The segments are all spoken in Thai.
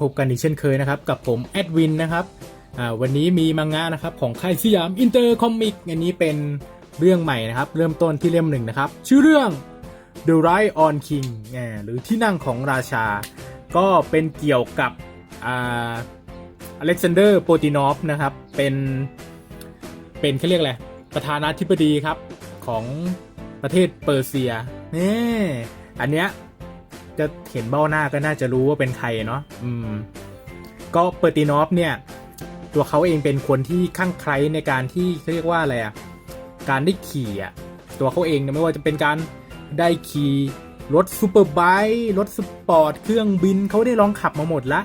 พบกันอีกเช่นเคยนะครับ กับผมแอดวินนะครับวันนี้มีมังงะนะครับของค่ายสยามอินเตอร์คอมิกอันนี้เป็นเรื่องใหม่นะครับ เริ่มต้นที่เล่มหนึ่งนะครับ ชื่อเรื่อง The Right on King อ่หรือที่นั่งของราชา ก็เป็นเกี่ยวกับอ่าอเล็กซานเดอร์โปตินอฟนะครับเป็นเป็นเขาเรียกอะไรประธานาธิบดีครับของประเทศเปอร์เซียนี่อันเนี้ยจะเห็นเบ้าหน้าก็น่าจะรู้ว่าเป็นใครเนาะอืมก็เปอร์ตินอฟเนี่ยตัวเขาเองเป็นคนที่ข้างใครในการที่เขาเรียกว่าอะไรอะการได้ขี่อะตัวเขาเองนะไม่ว่าจะเป็นการได้ขี่ รถซูเปอร์ไบค์รถสปอร์ต เครื่องบินเขาได้ลองขับมาหมดละ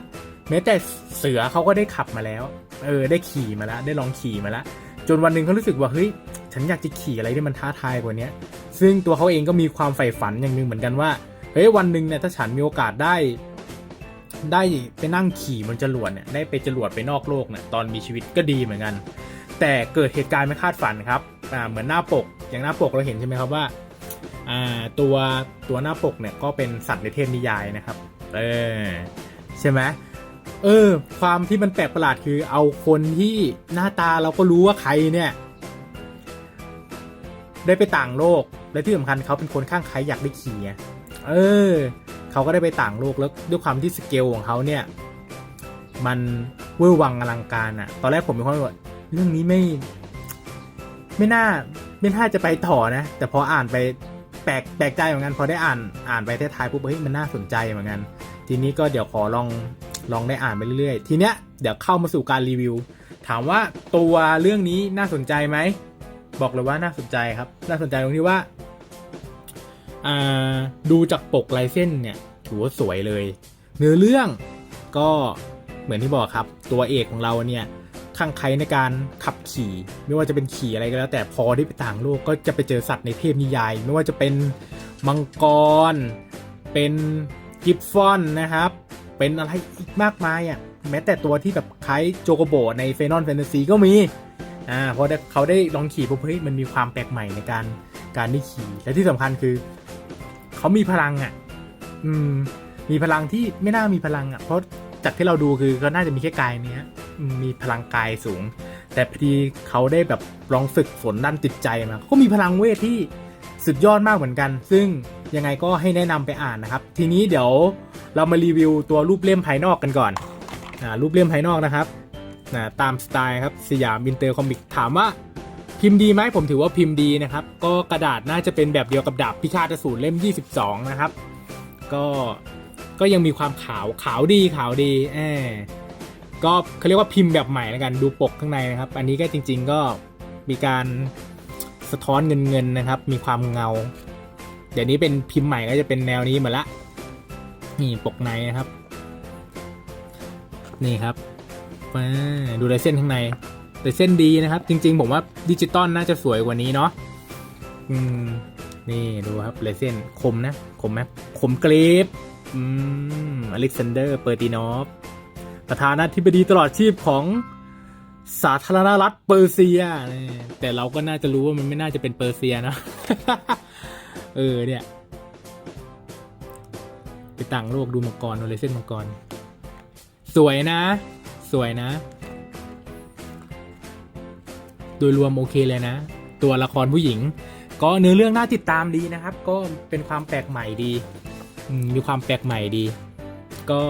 แม้แต่เสือเขาก็ได้ขับมาแล้ว เออ ได้ขี่มาแล้วได้ลองขี่มาแล้ว จนวันหนึ่งเขารู้สึกว่า เฮ้ย ฉันอยากจะขี่อะไรที่มันท้าทายกว่านี้ซึ่งตัวเขาเองก็มีความใฝ่ฝันอย่างหนึ่งเหมือนกันว่า เฮ้ย วันหนึ่งเนี่ยถ้าฉันมีโอกาสได้ ได้ไปนั่งขี่บนจรวดเนี่ย ได้ไปจรวดไปนอกโลกเนี่ย ตอนมีชีวิตก็ดีเหมือนกัน แต่เกิดเหตุการณ์ไม่คาดฝันครับ อ่า เหมือนหน้าปก อย่างหน้าปกเราเห็นใช่ไหมครับว่า ตัวตัวหน้าปกเนี่ยก็เป็นสัตว์ในเทพนิยายนะครับ เออใช่ไหมเออ ความที่มันแปลกประหลาดคือเอาคนที่หน้าตาเราก็รู้ว่าใครเนี่ย ได้ไปต่างโลก และที่สำคัญเขาเป็นคนข้างใครอยากได้ขี่เออ เขาก็ได้ไปต่างโลกแล้วด้วยความที่สเกลของเขาเนี่ย มันเวอร์วังอลังการอะตอนแรกผมมีความรู้สึกว่าเรื่องนี้ไม่ ไม่น่า ไม่น่าจะไปต่อนะ แต่พออ่านไป ปลกแปลกใจเหมือนกันพอได้อ่านอ่านไปท้ายๆปุ๊บเฮ้ยมันน่าสนใจเหมือนกัน ทีนี้ก็เดี๋ยวขอลองลองได้อ่านไปเรื่อยๆ ทีเนี้ยเดี๋ยวเข้ามาสู่การรีวิว ถามว่าตัวเรื่องนี้น่าสนใจไหมบอกเลยว่าน่าสนใจครับ น่าสนใจตรงที่ว่าอ่าดูจากปกลายเส้นเนี่ยถือว่าสวยเลย เนื้อเรื่องก็เหมือนที่บอกครับ ตัวเอกของเราเนี่ย ข้างใครในการขับขี่ ไม่ว่าจะเป็นขี่อะไรก็แล้ว แต่พอได้ไปต่างโลกก็จะไปเจอสัตว์ในเทพนิยาย ไม่ว่าจะเป็นมังกร เป็นกิฟฟอนนะครับ เป็นอะไรอีกมากมายอะแม้แต่ตัวที่แบบคล้ายโจโกโบในเฟนอนแฟนตาซีก็มีอ่าพอเขาได้ลองขี่ปุ๊บเฮ้ยมันมีความแปลกใหม่ในการการได้ขี่และที่สำคัญคือ เขามีพลังอะ อืม มีพลังที่ไม่น่ามีพลังอะ เพราะจากที่เราดูคือเขาน่าจะมีแค่กายเนี้ย มีพลังกายสูง แต่พอดีเขาได้แบบลองฝึกฝนด้านจิตใจมาเขาก็มีพลังเวทที่สุดยอดมากเหมือนกัน ซึ่งยังไงก็ให้แนะนำไปอ่านนะครับ ทีนี้เดี๋ยวเรามารีวิวตัวรูปเล่มภายนอกกันก่อนอ่ารูปเล่มภายนอกนะครับนะตามสไตล์ครับสยามอินเตอร์คอมิกถามว่าพิมพ์ดีไหมผมถือว่าพิมพ์ดีนะครับ ก็กระดาษน่าจะเป็นแบบเดียวกับดาบพิฆาตสูรเล่ม 22 นะครับ ก็ก็ยังมีความขาวขาวดีขาวดีแอ ก็เขาเรียกว่าพิมพ์แบบใหม่แล้วกันดูปกข้างในนะครับ อันนี้ก็จริง ๆก็มีการสะท้อนเงินเงินๆนะครับ มีความเงา เดี๋ยวนี้เป็นพิมพ์ใหม่ก็จะเป็นแนวนี้หมดละนี่ปกในนะครับ นี่ครับมาดูลายเส้นข้างในแต่เส้นดีนะครับ จริง ๆ ผมว่าดิจิตอลน่าจะสวยกว่านี้เนาะอืมนี่ดูครับลายเส้นคมนะคมไหมคมกรฟอืมอเล็กซานเดอร์เปอร์ตินอฟ ประธานาธิบดีตลอดชีพของสาธารณรัฐเปอร์เซีย แต่เราก็น่าจะรู้ว่ามันไม่น่าจะเป็นเปอร์เซียนะ เออเนี่ย ไปต่างโลกดูมังกรดูลเส้นมังกร สวยนะ สวยนะ โดยรวมโอเคเลยนะ ตัวละครผู้หญิง ก็เนื้อเรื่องน่าติดตามดีนะครับ ก็เป็นความแปลกใหม่ดี มีความแปลกใหม่ดี ก็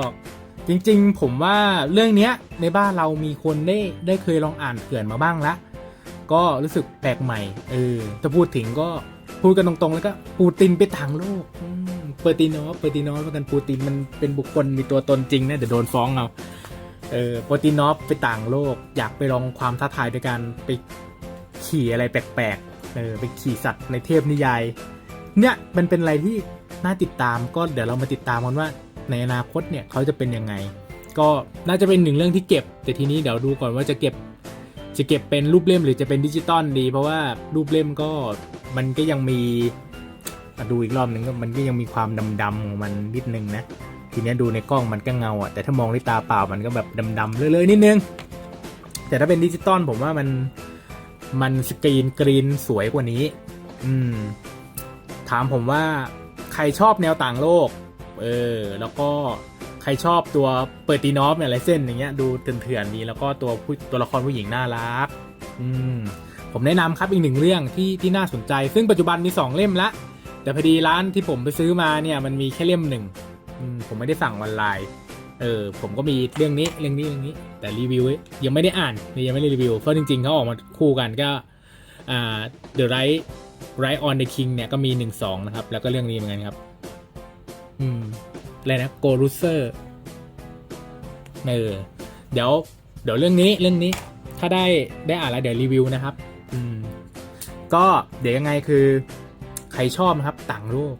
จริงๆ ผมว่าเรื่องเนี้ยในบ้านเรามีคนได้ได้เคยลองอ่านเผื่อนมาบ้างละก็รู้สึกแปลกใหม่เออถ้าพูดถึงก็พูดกันตรงๆ แล้วก็ปูตินไปทางโลกเปอร์ตินอฟเปอร์ตินอฟแล้วกันปูตินมันเป็นบุคคลมีตัวตนจริงนะเดี๋ยวโดนฟ้องเอาเออโปรตินอฟไปต่างโลก อยากไปลองความท้าทายด้วยการไปขี่อะไรแปลกๆเออไปขี่สัตว์ในเทพนิยาย เนี่ยมันเป็นอะไรที่น่าติดตามก็เดี๋ยวเรามาติดตามกันว่า ในอนาคตเนี่ยเขาจะเป็นยังไง ก็น่าจะเป็นหนึ่งเรื่องที่เก็บ แต่ทีนี้เดี๋ยวดูก่อนว่าจะเก็บจะเก็บเป็นรูปเล่มหรือจะเป็นดิจิตอลดี เพราะว่ารูปเล่มก็มันก็ยังมีดูอีกรอบหนึ่งก็มันก็ยังมีความดำๆของมันนิดนึงนะทีนี้ดูในกล้องมันก็เงาอะแต่ถ้ามองด้วยตาเปล่ามันก็แบบดำๆเลยๆนิดนึง แต่ถ้าเป็นดิจิตอลผมว่ามันมันสกรีนกรีนสวยกว่านี้ อืม ถามผมว่าใครชอบแนวต่างโลก เออ แล้วก็ใครชอบตัวเปิดตีนอฟเนี่ยอะไรเส้นอย่างเงี้ยดูเถื่อนๆดีแล้วก็ตัวผู้ตัวละครผู้หญิงน่ารัก อืมผมแนะนำครับอีกหนึ่งเรื่องที่ที่น่าสนใจ ซึ่งปัจจุบันมีสองเล่มละ แต่พอดีร้านที่ผมไปซื้อมาเนี่ยมันมีแค่เล่มหนึ่งผมไม่ได้สั่งออนไลน์เออผมก็มีเรื่องนี้เรื่องนี้เรื่องนี้ แต่รีวิวยังไม่ได้อ่านยังไม่ได้รีวิวเพราะจริงๆเขาออกมาคู่กันก็อ่า The Right Right on the King เนี่ยก็มีหนึ่งสองนะครับ แล้วก็เรื่องนี้เหมือนกันครับ อืมอะไรนะ Go r u s e r เออเดี๋ยว เดี๋ยวเรื่องนี้เรื่องนี้ ถ้าได้ได้อ่านแล้วเดี๋ยวรีวิวนะครับ อืม ก็เดี๋ยวยังไงคือ ใครชอบนะครับ ต่างโลก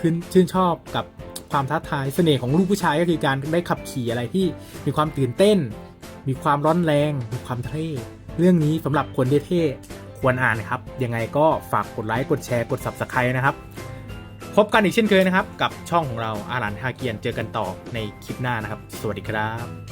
ขึ้นชื่นชอบกับความท้าทายเสน่ห์ของลูกผู้ชายก็คือการได้ขับขี่อะไรที่มีความตื่นเต้น มีความร้อนแรง มีความเท่เรื่องนี้สำหรับคนเท่ๆควรอ่านนะครับ ยังไงก็ฝากกดไลค์กดแชร์กด subscribe นะครับ พบกันอีกเช่นเคยนะครับ กับช่องของเราอารันฮาเกียนเจอกันต่อในคลิปหน้านะครับ สวัสดีครับ